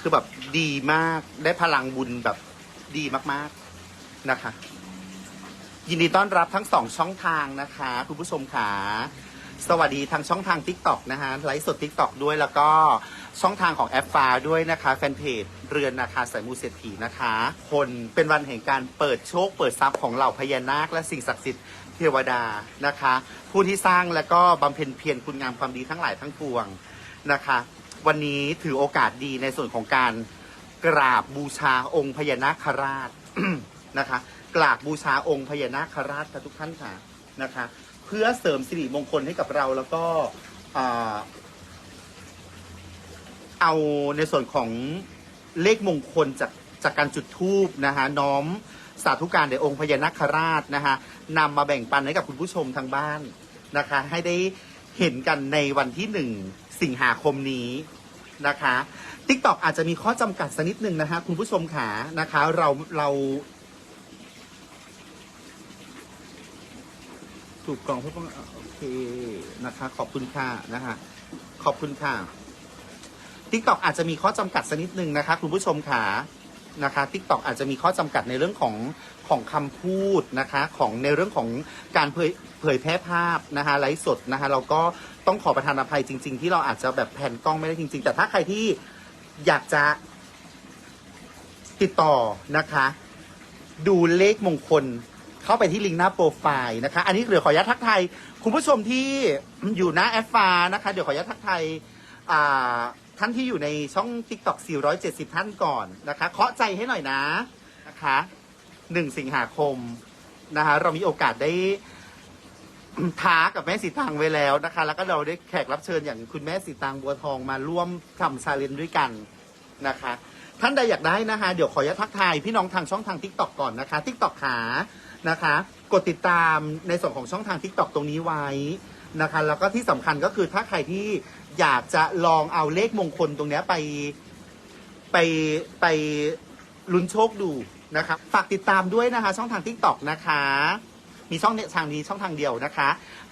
คือแบบดีมากได้พลังบุญแบบดีมากๆนะคะ ยินดีต้อนรับทั้งสองช่องทางนะคะ คุณผู้ชมขาสวัสดีทางช่องทาง TikTok นะฮะไลฟ์สด TikTok ด้วยแล้วก็ช่องทางของแอปฟ้าด้วยนะคะ แฟนเพจเรือนนาคาสายมูเศรษฐีนะคะ คนเป็นวันแห่งการเปิดโชค เปิดทรัพย์ของเหล่าพญานาค และสิ่งศักดิ์สิทธิ์เทวดานะคะ ผู้ที่สร้างและก็บำเพ็ญเพียรคุณงามความดีทั้งหลายทั้งปวงนะคะ วันนี้ถือโอกาสดีในส่วนของการกราบบูชาองค์พญานาคราช นะคะ กราบบูชาองค์พญานาคราชค่ะทุกท่านค่ะนะคะ เพื่อเสริมสิริมงคลให้กับเราแล้วก็เอาในส่วนของเลขมงคลจากจากการจุดธูปนะคะน้อมสาธุการแด่องค์พญานาคราชนะคะนำมาแบ่งปันให้กับคุณผู้ชมทางบ้านนะคะ ให้ได้ เห็นกันในวันที่หนึ่งสิงหาคมนี้นะคะทิกตอกอาจจะมีข้อจำกัดสักนิดหนึ่งนะคะ คุณผู้ชมขานะคะ เราเราถูกกล่องเพื่อป้องโอเคนะคะ ขอบคุณค่ะนะคะขอบคุณค่ะทิกตอกอาจจะมีข้อจำกัดสักนิดหนึ่งนะคะ คุณผู้ชมค่ะ นะคะทิกตอกอาจจะมีข้อจำกัดในเรื่องของของคำพูดนะคะ ของในเรื่องของการเผยเผยแพร่ภาพนะคะไลฟ์สดนะคะเราก็ต้องขอประทานอภัยจริง ๆ ที่เราอาจจะแบบแผ่นกล้องไม่ได้จริง ๆ แต่ถ้าใครที่อยากจะติดต่อนะคะ ดูเลขมงคลเข้าไปที่ลิงก์หน้าโปรไฟล์นะคะ อันนี้เดี๋ยวขออนุญาตทักทายคุณผู้ชมที่อยู่หน้าแอฟฟ้านะคะ เดี๋ยวขออนุญาตทักทายอ่า ท่านที่อยู่ในช่อง TikTok 470 ท่านก่อนนะคะเคาะใจให้หน่อยนะนะคะ1สิงหาคมนะคะเรามีโอกาสได้ท้ากับแม่สีตังไว้แล้วนะคะ แล้วก็เราได้แขกรับเชิญอย่างคุณแม่สีตังบัวทองมาร่วมทำชาเลนจ์ด้วยกันนะคะ ท่านใดอยากได้นะคะ เดี๋ยวขออนุญาตทักทายพี่น้องทางช่องทาง TikTok ก่อนนะคะ TikTok ขานะคะ กดติดตามในส่วนของช่องทาง TikTok ตรงนี้ไว้ นะคะ แล้วก็ที่สำคัญก็คือถ้าใครที่อยากจะลองเอาเลขมงคลตรงเนี้ยไปไปไปลุ้นโชคดูนะครับฝากติดตามด้วยนะคะ ช่องทาง TikTok นะคะ มีช่องเนี่ยทางนี้ช่องทางเดียวนะคะ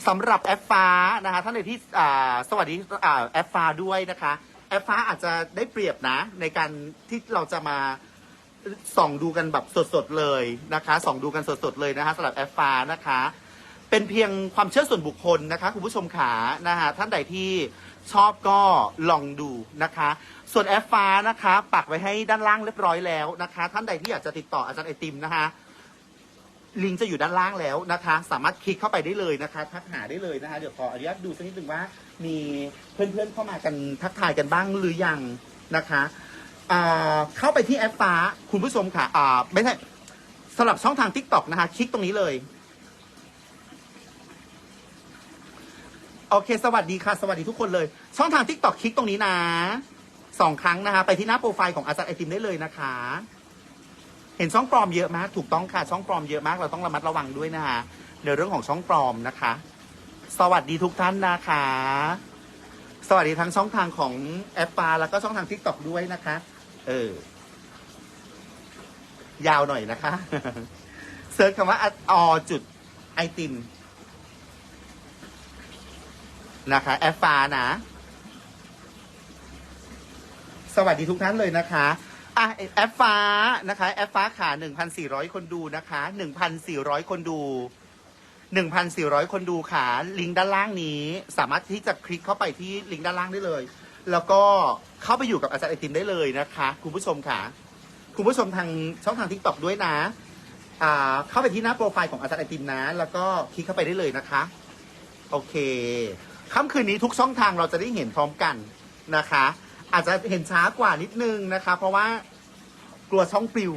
สำหรับแอปฟ้านะคะท่านใดที่อ่าสวัสดีอ่าแอปฟ้าด้วยนะคะ แอปฟ้าอาจจะได้เปรียบนะในการที่เราจะมาส่องดูกันแบบสดๆเลยนะคะส่องดูกันสดๆเลยนะคะสำหรับแอปฟ้านะคะ เป็นเพียงความเชื่อส่วนบุคคลนะคะคุณผู้ชมขานะคะท่านใดที่ชอบก็ลองดูนะคะ ส่วนแอปฟ้านะคะปักไว้ให้ด้านล่างเรียบร้อยแล้วนะคะ ท่านใดที่อยากจะติดต่ออาจารย์ไอติมนะคะลิงก์จะอยู่ด้านล่างแล้วนะคะ สามารถคลิกเข้าไปได้เลยนะคะ ทักหาได้เลยนะคะ เดี๋ยวขออนุญาตดูสักนิดหนึ่งว่า มีเพื่อนๆเข้ามากันทักทายกันบ้างหรือยังนะคะเข้าไปที่แอปฟ้าคุณผู้ชมค่ะอ่าไม่ใช่สำหรับช่องทาง Tik t o อกนะคะ คลิกตรงนี้เลย โอเค สวัสดีค่ะ สวัสดีทุกคนเลย ช่องทาง Tik t o อกคลิกตรงนี้นะสองครั้งนะคะ ไปที่หน้าโปรไฟล์ของอาจารย์ไอติมได้เลยนะคะ เห็นช่องปลอมเยอะมาก ถูกต้องค่ะ ช่องปลอมเยอะมาก เราต้องระมัดระวังด้วยนะคะในเรื่องของช่องปลอมนะคะ สวัสดีทุกท่านนะคะ สวัสดีทั้งช่องทางของแอปปาแล้วก็ช่องทางทิกตอกด้วยนะคะ เออ ยาวหน่อยนะคะ เซิร์ชคำว่าออจุดไอติม นะคะ แอปฟ้านะ สวัสดีทุกท่านเลยนะคะอะแอปฟ้านะคะ แอปฟ้าขา1,400 คนดูนะคะ 1,400 คนดู 1,400 คนดูขาลิงก์ด้านล่างนี้ สามารถที่จะคลิกเข้าไปที่ลิงก์ด้านล่างได้เลย แล้วก็เข้าไปอยู่กับอาจารย์ไอติมได้เลยนะคะ คุณผู้ชมค่ะ คุณผู้ชมทางช่องทางทิกตอกด้วยนะอ่าเข้าไปที่หน้าโปรไฟล์ของอาจารย์ไอติมนะ แล้วก็คลิกเข้าไปได้เลยนะคะ โอเค ค่ำคืนนี้ทุกช่องทางเราจะได้เห็นพร้อมกันนะคะ อาจจะเห็นช้ากว่านิดนึงนะคะ เพราะว่ากลัวช่องปลิว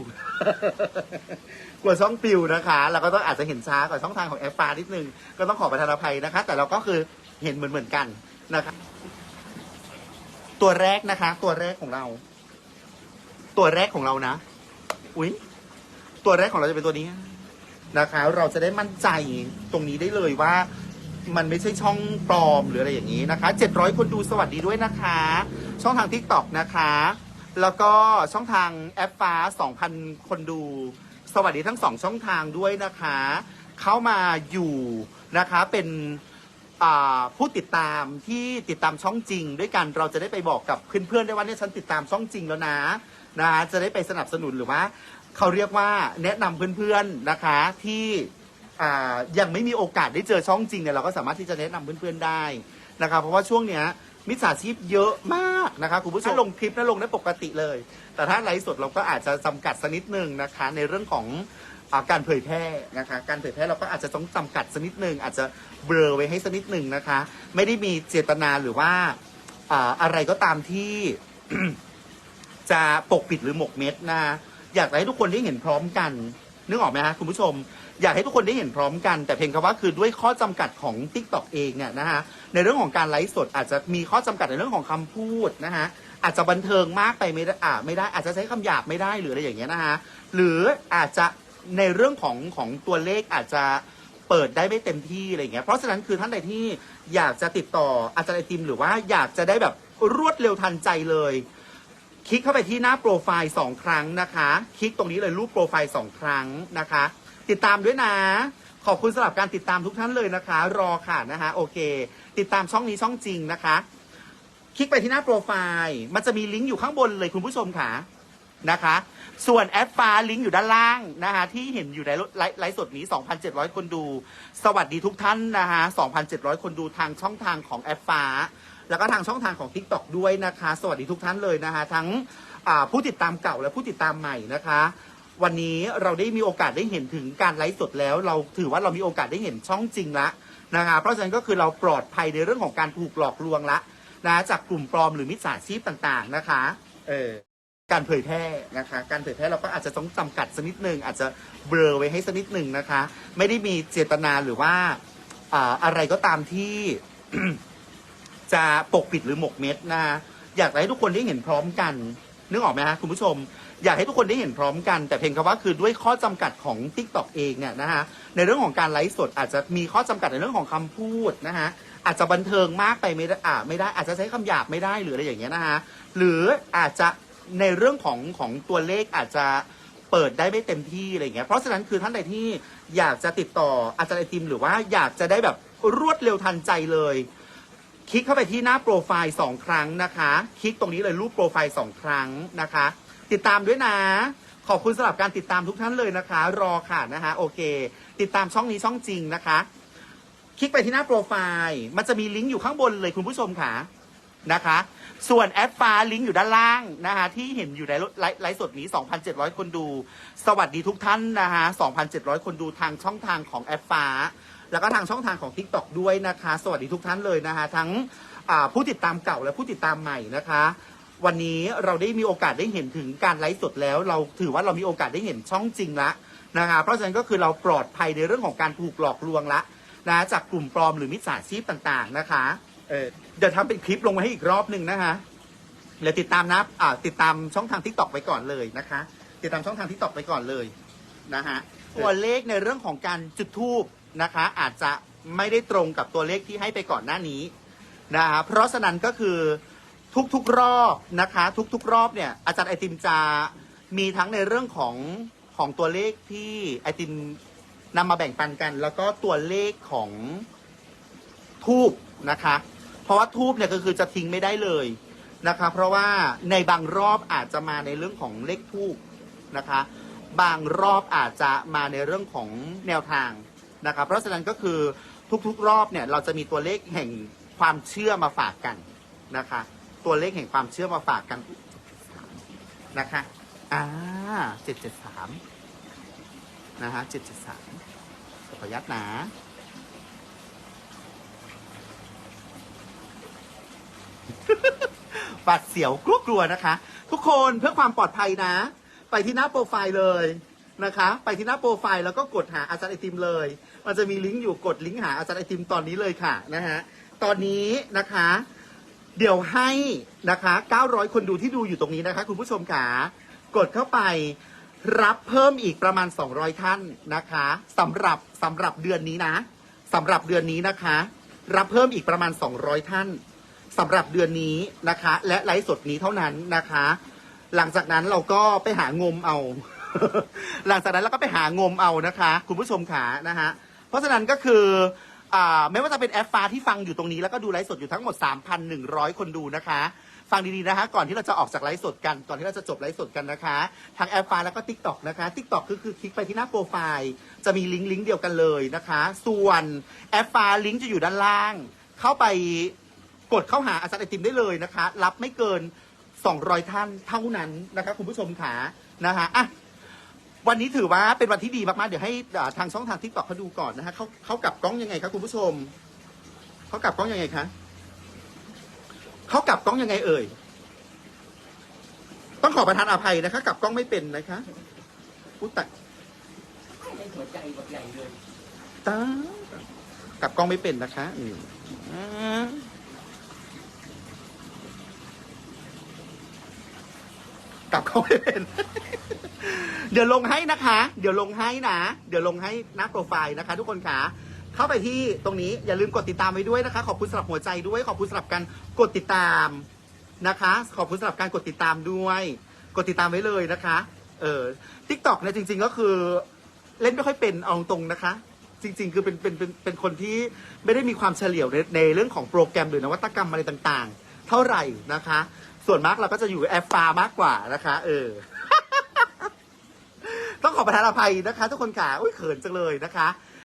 กลัวช่องปลิวนะคะเราก็ต้องอาจจะเห็นช้ากว่าช่องทางของแอปฟ้านิดนึง ก็ต้องขอประทานอภัยนะคะ แต่เราก็คือเห็นเหมือนเหมือนกันนะคะ ตัวแรกนะคะ ตัวแรกของเรา ตัวแรกของเรานะ อุ๊ยตัวแรกของเราจะเป็นตัวนี้นะคะ เราจะได้มั่นใจตรงนี้ได้เลยว่า มันไม่ใช่ช่องปลอมหรืออะไรอย่างนี้นะคะ 700 คนดูสวัสดีด้วยนะคะ ช่องทาง TikTok นะคะ แล้วก็ช่องทางแอปฟ้า 2,000 คนดู สวัสดีทั้งสองช่องทางด้วยนะคะ เข้ามาอยู่นะคะเป็นผู้ติดตามที่ติดตามช่องจริง ด้วยกันเราจะได้ไปบอกกับเพื่อนๆได้ว่าเนี่ยฉันติดตามช่องจริงแล้วนะนะจะได้ไปสนับสนุนหรือว่าเขาเรียกว่าแนะนำเพื่อนๆนะคะที่ อ่ายังไม่มีโอกาสได้เจอช่องจริงเนี่ยเราก็สามารถที่จะแนะนำเพื่อนๆได้นะครับเพราะว่าช่วงเนี้ยมิจฉาชีพเยอะมากนะคะคุณผู้ชมลงคลิปนะลงได้ปกติเลย แต่ถ้าไลฟ์สดเราก็อาจจะจำกัดสักนิดนึงนะคะ ในเรื่องของอาการเผยแพร่นะคะ การเผยแพร่เราก็อาจจะต้องจำกัดสักนิดนึงอาจจะเบลอไว้ให้สักนิดนึงนะคะ ไม่ได้มีเจตนาหรือว่าอ่าอะไรก็ตามที่ จะปกปิดหรือหมกเม็ดนะ อยากให้ทุกคนได้เห็นพร้อมกัน นึกออกไหมฮะคุณผู้ชม อยากให้ทุกคนได้เห็นพร้อมกัน แต่เพียงแค่ว่าคือด้วยข้อจำกัดของ t ิ k t o k เองเนี่ยนะฮะในเรื่องของการไลฟ์สดอาจจะมีข้อจำกัดในเรื่องของคำพูดนะฮะอาจจะบันเทิงมากไปไม่ได้อ่าไม่ได้อาจจะใช้คำหยาบไม่ได้หรืออะไรอย่างเงี้ยนะฮะหรืออาจจะในเรื่องของของตัวเลขอาจจะ เปิดได้ไม่เต็มที่อะไรอย่างเงี้ย เพราะฉะนั้นคือท่านใดที่อยากจะติดต่ออาจารย์ไอติม หรือว่าอยากจะได้แบบรวดเร็วทันใจเลย คลิกเข้าไปที่หน้าโปรไฟล์สองครั้งนะคะ คลิกตรงนี้เลยรูปโปรไฟล์สองครั้งนะคะ ติดตามด้วยนะ ขอบคุณสำหรับการติดตามทุกท่านเลยนะคะ รอค่ะนะคะโอเค ติดตามช่องนี้ช่องจริงนะคะ คลิกไปที่หน้าโปรไฟล์มันจะมีลิงก์อยู่ข้างบนเลยคุณผู้ชมค่ะนะคะ ส่วนแอดฟ้าลิงก์อยู่ด้านล่างนะคะที่เห็นอยู่ในไลฟ์สดนี้ 2,700 คนดู สวัสดีทุกท่านนะคะ2,700 คนดูทางช่องทางของแอดฟ้า แล้วก็ทางช่องทางของ TikTok ด้วยนะคะ สวัสดีทุกท่านเลยนะคะ ทั้งผู้ติดตามเก่าและผู้ติดตามใหม่นะคะ วันนี้เราได้มีโอกาสได้เห็นถึงการไลฟ์สดแล้ว เราถือว่าเรามีโอกาสได้เห็นช่องจริงละนะคะเพราะฉะนั้นก็คือเราปลอดภัยในเรื่องของการถูกหลอกลวงละนะจากกลุ่มปลอมหรือมิจฉาชีพต่างๆนะคะ เออการเผยแพร่นะคะ การเผยแพร่เราก็อาจจะต้องจำกัดสักนิดหนึ่งอาจจะเบลอไว้ให้สักนิดหนึ่งนะคะ ไม่ได้มีเจตนาหรือว่าอะไรก็ตามที่จะปกปิดหรือหมกเม็ดนะฮะอยากให้ทุกคนได้เห็นพร้อมกันนึกออกไหมฮะคุณผู้ชม อยากให้ทุกคนได้เห็นพร้อมกัน แต่เพียงแค่ว่าคือด้วยข้อจำกัดของ t ิ k t o k เองเนี่ยนะฮะในเรื่องของการไลฟ์สดอาจจะมีข้อจำกัดในเรื่องของคำพูดนะฮะอาจจะบันเทิงมากไปไม่ได้อ่าไม่ได้อาจจะใช้คำหยาบไม่ได้หรืออะไรอย่างเงี้ยนะฮะหรืออาจจะในเรื่องของของตัวเลขอาจจะเปิดได้ไม่เต็มที่อะไรอย่างเงี้ยเพราะฉะนั้นคือท่านใดที่อยากจะติดต่ออาจารย์ไอติมหรือว่าอยากจะได้แบบรวดเร็วทันใจเลย คลิกเข้าไปที่หน้าโปรไฟล์สองครั้งนะคะ คลิกตรงนี้เลยรูปโปรไฟล์สองครั้งนะคะ ติดตามด้วยนะ ขอบคุณสำหรับการติดตามทุกท่านเลยนะคะ รอค่ะนะคะโอเค ติดตามช่องนี้ช่องจริงนะคะ คลิกไปที่หน้าโปรไฟล์มันจะมีลิงก์อยู่ข้างบนเลยคุณผู้ชมค่ะนะคะ ส่วนแอดฟ้าลิงก์อยู่ด้านล่างนะคะที่เห็นอยู่ในไลฟ์สดนี้ 2,700 คนดู สวัสดีทุกท่านนะคะ2,700 คนดูทางช่องทางของแอดฟ้า แล้วก็ทางช่องทางของ TikTok ด้วยนะคะ สวัสดีทุกท่านเลยนะคะ ทั้งผู้ติดตามเก่าและผู้ติดตามใหม่นะคะ วันนี้เราได้มีโอกาสได้เห็นถึงการไลฟ์สดแล้ว เราถือว่าเรามีโอกาสได้เห็นช่องจริงละนะคะเพราะฉะนั้นก็คือเราปลอดภัยในเรื่องของการถูกหลอกลวงละนะจากกลุ่มปลอมหรือมิจฉาชีพต่างๆนะคะเออเดี๋ยวทำเป็นคลิปลงมาให้อีกรอบหนึ่งนะคะเดี๋ยวติดตามนะอ่าติดตามช่องทาง TikTok ไปก่อนเลยนะคะ ติดตามช่องทาง TikTok ไปก่อนเลยนะฮะตัวเลขในเรื่องของการจุดทูบนะคะ อาจจะไม่ได้ตรงกับตัวเลขที่ให้ไปก่อนหน้านี้นะคะเพราะฉะนั้นก็คือ ทุกๆรอบนะคะ ทุกๆรอบเนี่ยอาจารย์ไอติมจะมีทั้งในเรื่องของของตัวเลขที่ไอติมนำมาแบ่งปันกัน แล้วก็ตัวเลขของทูบนะคะ เพราะว่าทูบเนี่ยก็คือจะทิ้งไม่ได้เลยนะคะ เพราะว่าในบางรอบอาจจะมาในเรื่องของเลขทูบนะคะ บางรอบอาจจะมาในเรื่องของแนวทางนะคะเพราะฉะนั้นก็คือทุกๆรอบเนี่ยเราจะมีตัวเลขแห่งความเชื่อมาฝากกันนะคะ ตัวเลขแห่งความเชื่อมาฝากกันนะคะ อ่าเจ็ดเจ็ดสามนะฮะเจ็ดเจ็ดสามขออนุญาตนะบาดเสียวกลัวกลัวนะคะ ทุกคนเพื่อความปลอดภัยนะ ไปที่หน้าโปรไฟล์เลยนะคะ ไปที่หน้าโปรไฟล์แล้วก็กดหาอาจารย์ไอติมเลย มันจะมีลิงก์อยู่กดลิงก์หาอาจารย์ไอติมตอนนี้เลยค่ะนะฮะตอนนี้นะคะ เดี๋ยวให้นะคะ 900 คนดูที่ดูอยู่ตรงนี้นะคะ คุณผู้ชมค่ะกดเข้าไปรับเพิ่มอีกประมาณ 200 ท่านนะคะสำหรับสำหรับเดือนนี้นะสำหรับเดือนนี้นะคะ รับเพิ่มอีกประมาณ 200 ท่านสำหรับเดือนนี้นะคะ และไลฟ์สดนี้เท่านั้นนะคะ หลังจากนั้นเราก็ไปหางมเอา หลังจากนั้นเราก็ไปหางมเอานะคะ คุณผู้ชมขานะฮะเพราะฉะนั้นก็คือ อ่าไม่ว่าจะเป็นแอปฟ้าที่ฟังอยู่ตรงนี้แล้วก็ดูไลฟ์สดอยู่ทั้งหมด 3,100 คนดูนะคะ ฟังดีๆนะคะ ก่อนที่เราจะออกจากไลฟ์สดกัน ก่อนที่เราจะจบไลฟ์สดกันนะคะ ทางแอปฟ้าแล้วก็ Tik t o อกนะคะ Tik t o อกคือคือคลิกไปที่หน้าโปรไฟล์ จะมีลิงก์ลิงก์เดียวกันเลยนะคะ ส่วนแอปฟ้าลิงก์จะอยู่ด้านล่าง เข้าไปกดเข้าหาอาจารย์ไอติมได้เลยนะคะ รับไม่เกิน 200 ท่านเท่านั้นนะคะ คุณผู้ชมขานะคะอะ วันนี้ถือว่าเป็นวันที่ดีมากๆ เดี๋ยวให้อ่าทางช่องทางทิกตอกเขาดูก่อนนะฮะเขาเขากลับกล้องยังไงครับคุณผู้ชม เขากลับกล้องยังไงคะ เขากลับกล้องยังไงเอ่ย ต้องขอประทานอภัยนะคะกลับกล้องไม่เป็นนะคะอุยตายในหัวใจแบบใหญ่เลยตากลับกล้องไม่เป็นนะคะอืมอ่ากลับกล้องไม่เป็น เดี๋ยวลงให้นะคะ เดี๋ยวลงให้นะ เดี๋ยวลงให้หน้าโปรไฟล์นะคะ ทุกคนค่ะ เข้าไปที่ตรงนี้อย่าลืมกดติดตามไว้ด้วยนะคะ ขอบคุณสำหรับหัวใจด้วย ขอบคุณสำหรับการกดติดตามนะคะ ขอบคุณสำหรับการกดติดตามด้วย กดติดตามไว้เลยนะคะ เออทิกตอกเนี่ยจริง ๆก็คือ เล่นไม่ค่อยเป็นเอาตรงนะคะ จริง ๆ คือเป็นเป็นเป็นเป็นคนที่ไม่ได้มีความเฉลียวในในเรื่องของโปรแกรมหรือนวัตกรรมอะไรต่างๆ เท่าไหร่นะคะ ส่วนมากเราก็จะอยู่แอปฟามากกว่านะคะ เออ ต้องขอประทานอภัยนะคะ ทุกคนค่ะอุ้ยเขินจังเลยนะคะ